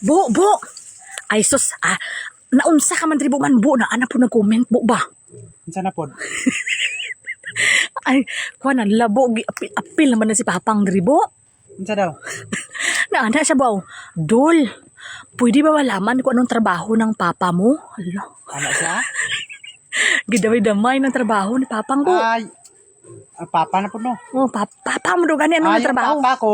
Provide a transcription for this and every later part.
Bu, bu. Ay, sus, ah, naunsa ka man diri bu man, bu, na anak po nag-comment, bu ba? Unsa na pod? Ay, kuha na, labo, gi- apil, apil naman na si Papang diri, bu. Unsa daw? Na ana siya ba? Dol, pwede ba malaman kung anong trabaho ng papa mo? Hala, Ana siya? gidamay-damay ng trabaho ni Papang bu. Ay, ah, papa na po no. Oh, pa papa mo daw gani anong yung trabaho? papa ko,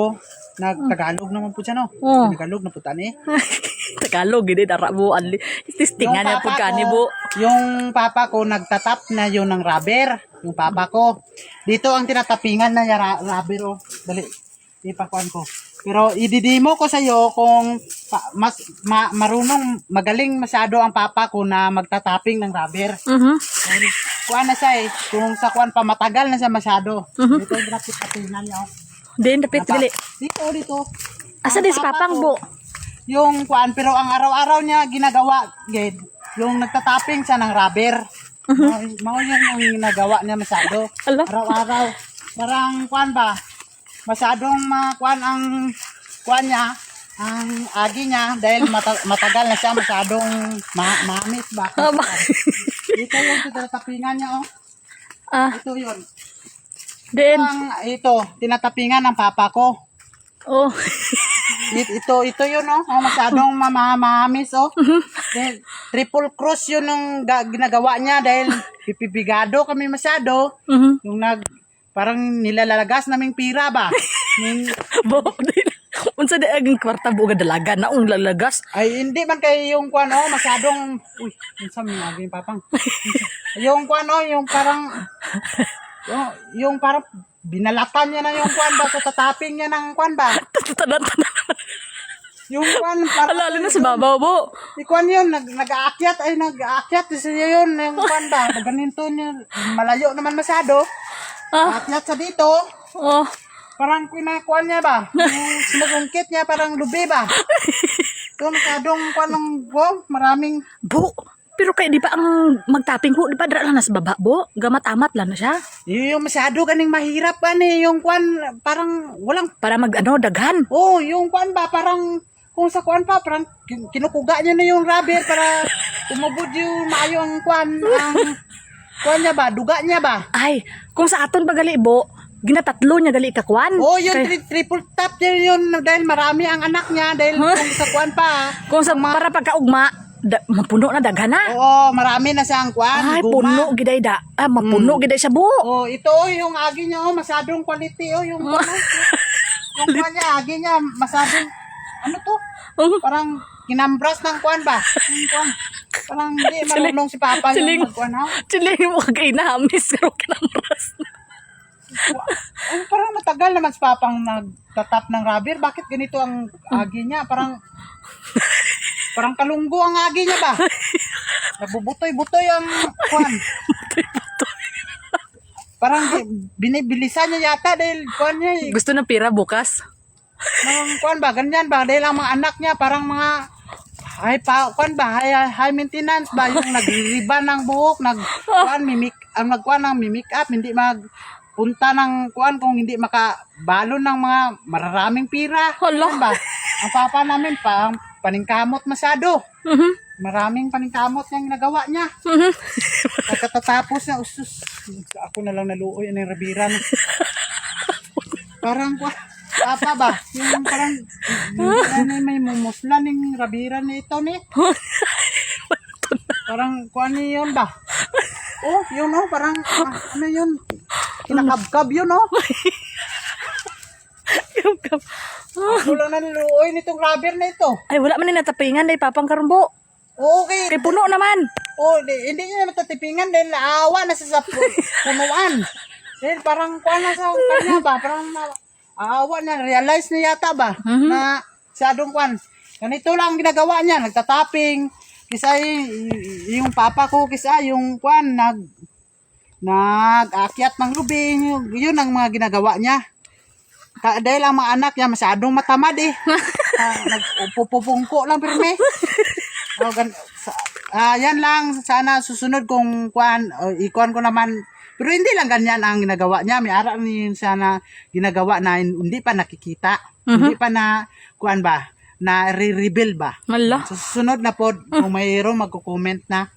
nagtagalog naman po siya no. Oh. Tagalog na po tani. Tagalog, gini, dara bu. Ali, tistingan niya po gani, bu. yung papa ko, nagtatap na yun ng rubber. Yung papa ko. Dito ang tinatapingan na yung ra- rubber, oh. Dali. Ipakuan ko. Pero ididimo ko sa iyo kung pa- mas ma- marunong magaling masyado ang papa ko na magtataping ng rubber. Mhm. Kuan na siya eh. Kung sa kuan pa matagal na siya masyado. Dito yung pinapitapinan niya. oh. Din, dapit, dili. Dito, dito. Asa papa Papang, bu? Yung kuan, pero ang araw-araw niya ginagawa, gid, yung nagtatapping siya ng rubber. Mao Mao yan yung ginagawa niya masyado. Araw-araw. Parang kuan ba? Masyadong makuan ang kuan niya, ang agi niya dahil mata- matagal na siya masyadong ma- mamis ba? Ito yung tinatapingan niya oh. Ah, Ito yun. Ang ito, tinatapingan ng papa ko. Oh. It- ito, ito yun, oh. oh masyadong mamamamis, oh. Dahil, triple cross yun yung ga- ginagawa niya dahil pipibigado kami masyado. Mhm. Yung nag, parang nilalalagas naming pira ba? Yung, Bo. Unsa di aging kwarta buga dalaga na ung lalagas. ay, hindi man kayo yung kuan, oh, masyadong, uy, yung sa mga aging papang. yung kuan, oh, yung parang, yung, yung parang, binalatan niya na yung kuan ba, sa tataping niya ng kuan ba? Yung kuan, parang, Alala na sa babaw, bo. Ikuan yun, nag, nag-aakyat, ay nag-aakyat, siya yun, yung kuan ba, ganito niya, malayo naman masyado, Ah, aakyat sa dito, oh. parang kinakuan niya ba, yung sinagungkit niya, parang lubi ba, ito masyadong kuan ng, wow, maraming, Bo, pero kay di ba ang magtaping ko, di ba dara lang na sa baba, bo? Gamat-amat lang na siya. yung masyado ganing mahirap ba ni, yung kuan, parang, walang, Para mag, ano, daghan. oh, yung kuan ba, parang, kung sa kuan pa, parang kin- kinukuga niya na yung rubber para umabot yung maayo ang kuan, ang, kuan niya ba, duga niya ba, Ay, kung sa aton bagali, bo, ginatatlo niya gali kakwan. Oh, yung Kay- tri- triple tap niya yun dahil marami ang anak niya dahil kung sa kuan pa. kung sa para pagkaugma, da, mapuno na daghan na. Oo, marami na siyang kuan. Ay, puno giday da. Ah, mapuno giday siya, bo. Oh, ito oh, yung agi niya oh, masyadong quality oh, yung kuan. oh. yung kuan niya, agi niya masyadong ano to? Oh. Parang kinambras ng kuan ba? Yung kuan. Parang hindi marunong si Papa yung magkuan ha. Chilling mo kay namis, pero kinamras na. Ay, parang matagal naman si Papang nagtatap ng rubber. Bakit ganito ang agi niya? Parang parang kalunggo ang agi niya ba? Nabubutoy-butoy ang kuan. Parang di- binibilisan niya yata dahil kuan niya eh. Gusto ng pira bukas. Mga kuan ba, ganyan ba? Dahil ang mga anak niya parang mga ay pa kuan ba high, high maintenance ba yung nagririban ng buhok nag kuan mimik ang nagkuan ng mimik up hindi mag punta ng kuan kung hindi makabalon ng mga mararaming pira Hala. Ba ang papa namin pa paningkamot masyado Mhm. maraming paningkamot yung nagawa niya Mhm. Pagkatatapos na, usus, ako na lang naluoy ng rabiran. parang, kwa, papa ba? Yung parang, ano, may mumusla ng rabiran na ito ni. parang, kuha niyo yun ba? Oh, yun oh, parang, ah, ano yun? Kinakabkab yun oh. Yung kam- Ako lang naluoy nitong rubber na ito. Ay, wala man ni natapingan ay papang karumbo. Okay. Kay puno naman. Oh, di, hindi niya matatipingan dahil naawa na sa pu- punuan. Dahil parang kuha na sa kanya ba, parang na, aawa na, realize na yata ba, na sadong kwan. Ganito lang ang ginagawa niya, nagtatapping, kisa yung papa ko, kisa yung kwan, nag, nag-akyat ng lubing, yun ang mga ginagawa niya. Ka, dahil ang mga anak niya masyadong matamad eh. uh, Nagpupupungko lang pirme. Oh, gan sa, ah, yan lang sana susunod kung kuan o ikuan ko naman pero hindi lang ganyan ang ginagawa niya may ara ni sana ginagawa na hin- hindi pa nakikita hindi pa na kuan ba na re-reveal ba. Hala. So, susunod na pod, kung mayroong magko-comment na,